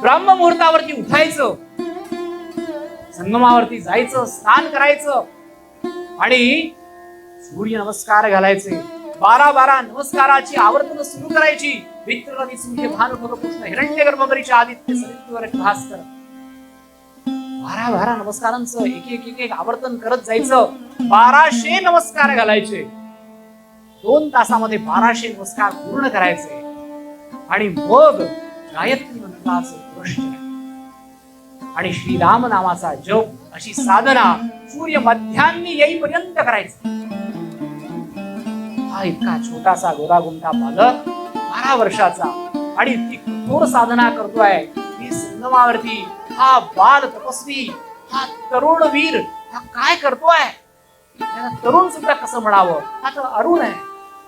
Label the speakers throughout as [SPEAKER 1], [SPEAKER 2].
[SPEAKER 1] ब्राह्म मुहूर्तावरती उठायचं. संगमावरती जायचं स्नान करायचं. आणि सूर्य नमस्कार घालायचे. बारा बारा नमस्काराची आवर्तन सुरू करायची. विक्रमी सूर्य भानुभव कृष्ण हिरण्य गर्भगरीच्या आदित्य सरित्वर भास्कर. बारा बारा नमस्कारांचं. एक एक एक एक आवर्तन करत जायचं. बाराशे नमस्कार घालायचे. दोन तासामध्ये बाराशे नमस्कार पूर्ण करायचे. आणि मग गायत्री मंत्राचं आणि श्रीराम नामाचा जप अशी साधना सूर्य मध्यान्नी येईपर्यंत करायचं. हा इतका छोटासा गोरागुंठा बालक बारा वर्षाचा आणि ती कठोर साधना करतोय. ही संगमावरती हा बाल तपस्वी हा तरुण वीर हा काय करतोय? त्याला तरुण सुद्धा कसं म्हणावं? हा तर अरुण आहे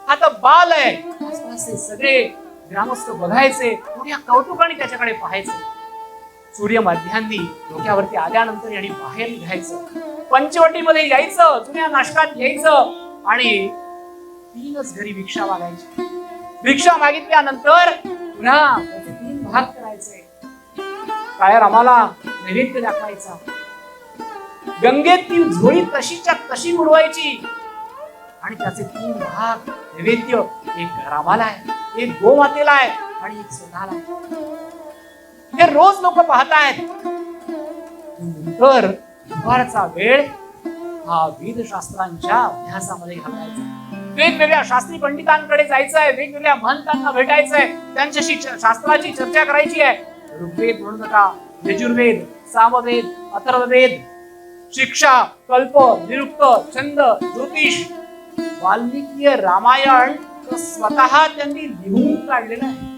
[SPEAKER 1] हा तर बाल आहे. सगळे ग्रामस्थ बघायचे मोठ्या कौतुकाने त्याच्याकडे पाहायचे. सूर्य मध्यांनी डोक्यावरती आल्यानंतर यांनी बाहेर निघायचं. पंचवटीमध्ये यायचं जुन्या नाशकात यायचं आणि तीनच घरी भिक्षा मागायची. भिक्षा मागितल्यानंतर पुन्हा तीन भाग काळ्या काय रामाला नैवेद्य दाखवायचा. गंगेत ती झोळी तशीच्या तशी उडवायची आणि त्याचे तीन भाग नैवेद्य एक रामाला आहे एक गोमातेला आहे आणि एक स्वतःला आहे. हे रोज लोक पाहतायत. नंतर दुपारचा वेळ हा वेदशास्त्रांच्या अभ्यासामध्ये घालायचा वेगवेगळ्या शास्त्री पंडितांकडे जायचं आहे वेगवेगळ्या महंतांना भेटायचंय त्यांच्याशी शास्त्राची चर्चा करायची आहे. ऋग्वेद म्हणू नका यजुर्वेद सामवेद अथर्ववेद शिक्षा कल्प निरुक्त छंद ज्योतिष वाल्मिकीय रामायण स्वतः त्यांनी लिहून काढलेलं आहे.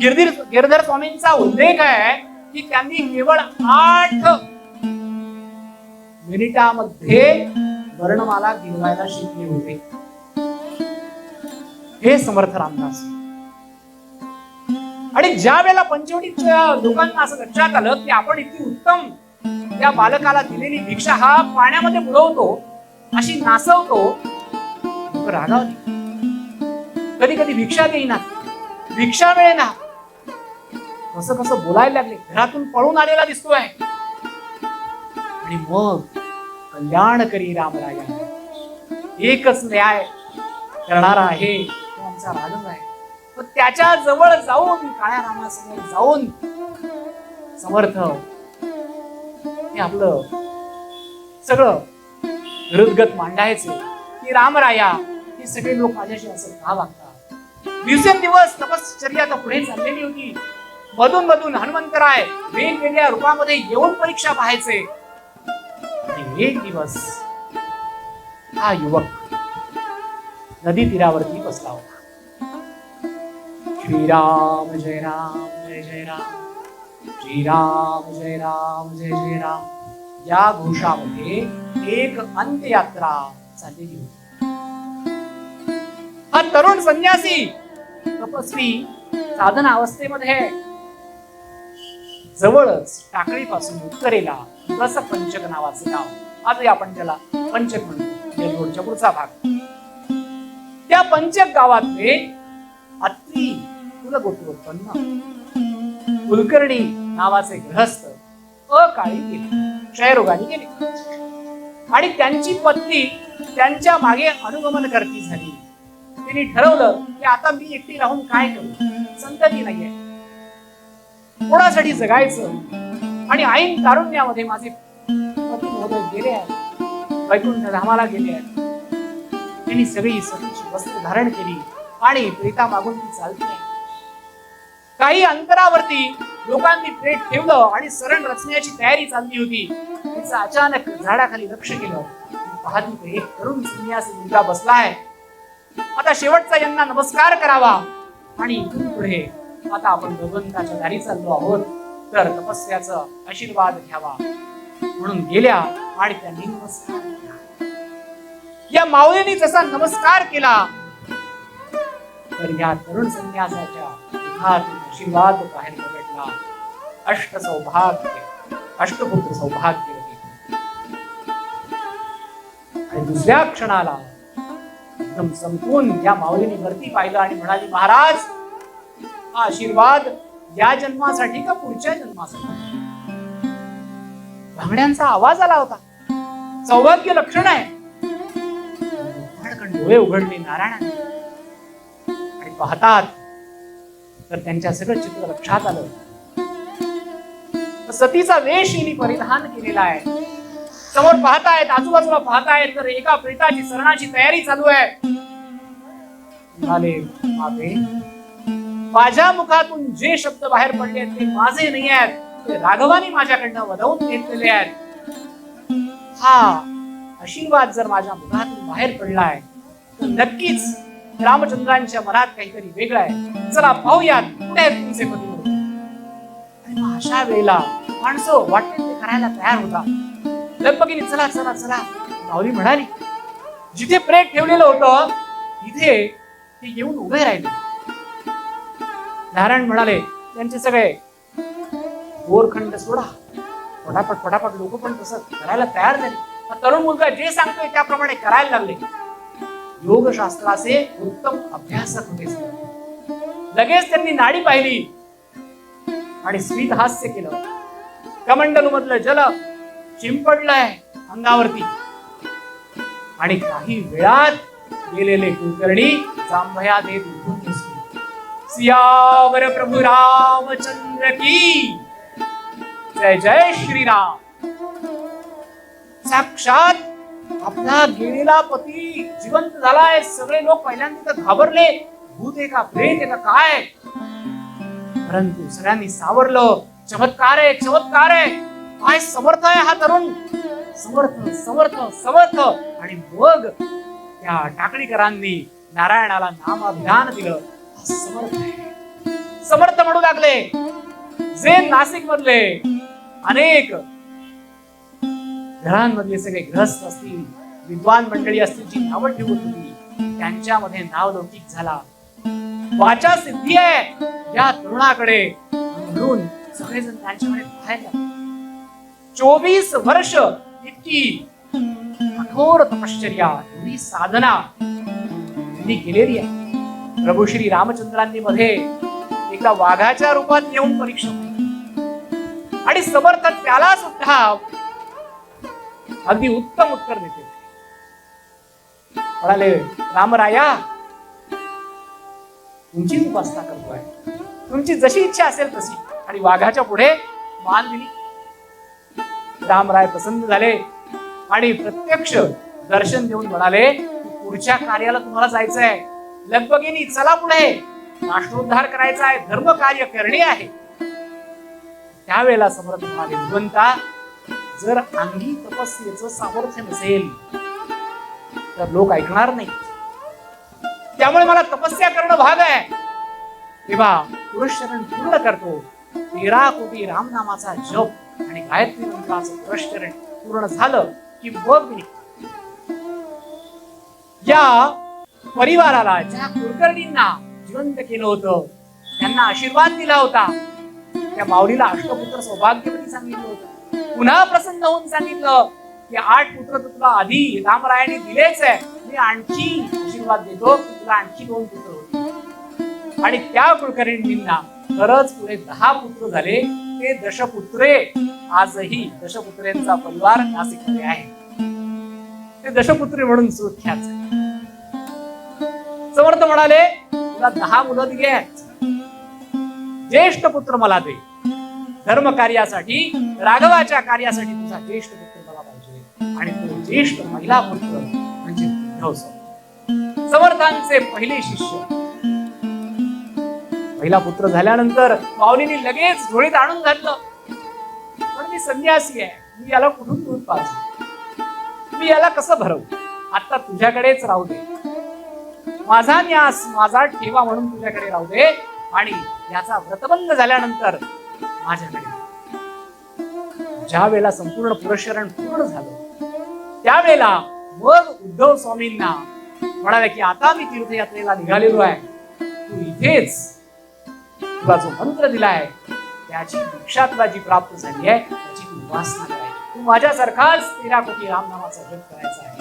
[SPEAKER 1] गिरधीर गिरधर स्वामींचा उल्लेख आहे की त्यांनी केवळ आठ मिनिटामध्ये वर्णमाला गिरवायला शिकले होते. हे समर्थ रामदास. ज्या वेळेला पंचवटीच्या लोकांना असं लक्षात आलं की आपण इतकी उत्तम त्या बालकाला दिलेली भिक्षा हा पाण्यामध्ये बुडवतो अशी नासवतो रागावली कधी कधी भिक्षा देईना भिक्षा मिळेना. कसं कसं बोलायला लागले घरातून पळून आलेला दिसतोय. आणि मग कल्याण करी रामराया. एकच न्याय करणारा आहे तो आमचा रागच आहे त्याच्याजवळ जाऊन काळ्या रामासमोर जाऊन. समर्थ हो. हे. आपलं सगळं हृदगत मांडायचे की रामराया हे सगळे लोक माझ्याशी असं का वागतात? दिवसेंदिवस तपश्चर्या तर पुढे चाललेली होती. मधून मधून हनुमंतराय वेगवेगळ्या रूपामध्ये येऊन परीक्षा पाहायचे. आणि एक दिवस हा युवक नदी तीरावरती बसला होता. श्रीराम जय राम जय जय राम। श्रीराम जय राम जय जय राम। या घोषामध्ये एक अंत्ययात्रा चाललेली होती. हा तरुण संन्यासी तपस्वी साधन अवस्थेमध्ये जवळच टाकळीपासून उत्तरेला रसपंचक नावाचं गाव. आजही आपण त्याला पंचक म्हणतो. या पुढचा भाग. त्या पंचक गावातले अत्री कुलगोत्रोत्पन्न कुलकर्णी नावाचे ग्रहस्थ अकाळी गेले. क्षयरोगाने गेले. आणि त्यांची पत्नी त्यांच्या मागे अनुगमन करती झाली. तिने ठरवलं की आता मी एकटी राहून काय करू? संतती नाहीये. कोणासाठी जगायचं? आणि ऐन तारुण्यामध्ये माझे पती महोदय गेले आहेत. वैकुंठ धामाला गेले आहेत. त्यांनी सगळी सगळीची वस्त्र धारण केली आणि प्रेता मागून ती चालते काही अंतरावरती लोकांनी प्रेत ठेवलं आणि सरण रचण्याची तयारी चालली होती. तिचं अचानक झाडाखाली लक्ष केलं पाहतो एक तरुण संन्यास मुलगा बसलाय. आता शेवटचा यांना नमस्कार करावा आणि इथून पुढे आता आपण भगवंताच्या दारी चाललो आहोत. तर तपस्याचा आशीर्वाद घ्यावा. म्हणून गेल्या आणि त्यांनी नमस्कार या माऊलीने जसा नमस्कार केला तर या तरुण संन्यासाच्या मुखातून आशीर्वाद बाहेर पडला. अष्ट सौभाग्य अष्टपुत्र सौभाग्य. आणि दुसऱ्या क्षणाला एकदम संपून या माऊलीने वरती पाहिलं आणि म्हणाली महाराज हा आशीर्वाद या जन्मासाठी का पुढच्या जन्मासाठी? भांगड्यांचा आवाज आला होता. सौभाग्य लक्षण आहे. डोळे उघडले नारायण आणि पाहतात तर त्यांच्या सगळं चित्र लक्षात आलं. सतीचा वेश हिने परिधान केलेला आहे. समोर पाहतायत आजूबाजूला पाहतायत तर एका प्रेताची सरणाची तयारी चालू आहे. म्हणाले बाबे माझ्या मुखातून जे शब्द बाहेर पडले आहेत ते माझे नाही आहेत. ते राघवानी माझ्याकडनं वधवून घेतलेले आहेत. हा आशीर्वाद जर माझ्या मुखातून बाहेर पडलाय तर नक्कीच रामचंद्रांच्या मनात काहीतरी वेगळं आहे. चला पाहूयात कुठे तुमचे पती आणि अशा वेळेला माणसं वाटते ते करायला तयार होता लगबगीने चला चला चला. माऊली म्हणाली जिथे प्रेत ठेवलेलं होतं तिथे ते येऊन उभे राहिले. नारायण म्हणाले त्यांचे सगळे गोरखंड सोडा. पटापट पटापट लोक पण तसं करायला तयार झाले. तरुण मुलगा जे सांगतोय त्याप्रमाणे करायला लागले. योगशास्त्राचे उत्तम अभ्यासक होते. लगेच त्यांनी नाडी पाहिली आणि स्मित हास्य केलं. कमंडलू मधलं जल चिंपडलंय अंगावरती. आणि काही वेळात गेलेले कुलकर्णी जांभया देत उठून दिसले. सियावर प्रभू रामचंद्र की जय जय श्रीराम. साक्षात आपला गेलेला पती जिवंत झालाय. सगळे लोक पहिल्यांदा तर घाबरले. भूत एका प्रेत एका काय? परंतु सगळ्यांनी सावरलं. चमत्कार आहे चमत्कार आहे. काय समर्थ आहे हा तरुण? समर्थ समर्थ समर्थ. आणि मग त्या टाकळीकरांनी नारायणाला नामाभिधान दिलं. समर्थ आहे. समर्थ म्हणू लागले. जे नाशिक मधले अनेक घरांमधले सगळे ग्रस्त असतील विद्वान मंडळी असतील जी नावं ठेवत होती त्यांच्यामध्ये नाव लौकिक झाला. वाचा सिद्धी आहे या तरुणाकडे. म्हणून सगळेजण त्यांच्याकडे पाहायला चोवीस वर्ष इतकी कठोर तपश्चर्या एवढी साधना त्यांनी केलेली आहे. प्रभू श्री रामचंद्रांनी मध्ये एका वाघाच्या रूपात येऊन परीक्षा आणि समर्थ त्याला सुद्धा अगदी उत्तम उत्तर देते. म्हणाले रामराया तुमचीच उपासना करतोय. तुमची जशी इच्छा असेल तशी. आणि वाघाच्या पुढे मान दिली. रामराय प्रसन्न झाले आणि प्रत्यक्ष दर्शन देऊन म्हणाले पुढच्या कार्याला तुम्हाला जायचं आहे लगबगीनी चला पुढे. राष्ट्रोद्धार करायचा आहे. धर्म कार्य करणे आहे. त्यावेळेला समर्थ म्हणाले भगवंता जर अंगी तपस्येचं सामर्थ्य नसेल तर लोक ऐकणार नाही त्यामुळे मला तपस्या करणं भाग आहे. तेव्हा पुरुषचरण पूर्ण करतो. तेरा कोटी रामनामाचा जप आणि गायत्री मंत्राचं पुरुषचरण पूर्ण झालं की मग मी या परिवाराला ज्या कुलकर्णींना जिवंत केलं होतं त्यांना आशीर्वाद दिला होता. त्या माऊलीला अष्टपुत्र सौभाग्यपती सांगितलं होतं. पुन्हा प्रसन्न होऊन सांगितलं की आठ पुत्र तुला आधी रामरायाने दिलेच आहे. मी आणखी आशीर्वाद देतो. तुला आणखी दोन पुत्र होते आणि त्या कुलकर्णींना खरंच पुढे दहा पुत्र झाले. ते दशपुत्रे. आजही दशपुत्रेंचा परिवार नाशिकमध्ये आहे. ते दशपुत्रे म्हणून सुख्याच समर्थ म्हणाले तुला दहा मुलं दिली आहेत. ज्येष्ठ पुत्र मला दे. धर्म कार्यासाठी राघवाच्या कार्यासाठी तुझा ज्येष्ठ पुत्र मला पाहिजे. आणि तो ज्येष्ठ महिला पुत्र म्हणजे उद्धव समर्थांचे पहिले शिष्य. पहिला पुत्र झाल्यानंतर पावलीने लगेच झोळीत आणून घातलं. पण मी संन्यासी आहे. मी याला कुठून दूध पाजू? मी याला कसं भरवू? आता तुझ्याकडेच राहू दे. माझा न्यास माझा ठेवा म्हणून तुझ्याकडे राहू दे. आणि याचा व्रतबंध झाल्यानंतर माझ्याकडे. ज्या वेळेला संपूर्ण पुरस्करण पूर्ण झालं त्यावेळेला मग उद्धव स्वामींना म्हणाले की आता मी तीर्थयात्रेला निघालेलो आहे. तू इथेच तुला जो मंत्र दिलाय त्याची दीक्षा तुला जी प्राप्त झाली आहे त्याची तू उपासना करायची. तू माझ्यासारखाच तेरा कोटी रामनामाचा जप करायचा आहे.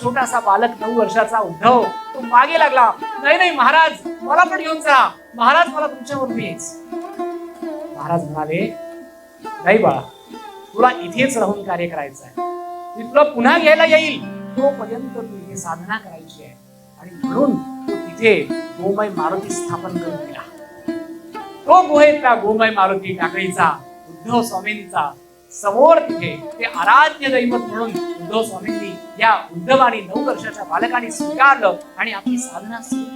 [SPEAKER 1] छोटासा बालक नऊ वर्षाचा उद्धव तो मागे लागला नाही नाही महाराज मला पण घेऊन जा. महाराज मला तुमच्यावर येच महाराज म्हणाले नाही बाळा तुला इथेच राहून कार्य करायचं आहे मी तुला पुन्हा घ्यायला येईल. तोपर्यंत तू साधना करायची आहे. आणि म्हणून तिथे गोमय मारुती स्थापन करून दिला. तो गुहेतला गोमय मारुती टाकळीचा उद्धव स्वामींचा समोर तिथे ते आराध्य दैवत म्हणून उद्धव स्वामींनी या उद्धव नऊ वर्षाच्या बालकाने स्वीकारलं आणि आपली साधना सुरू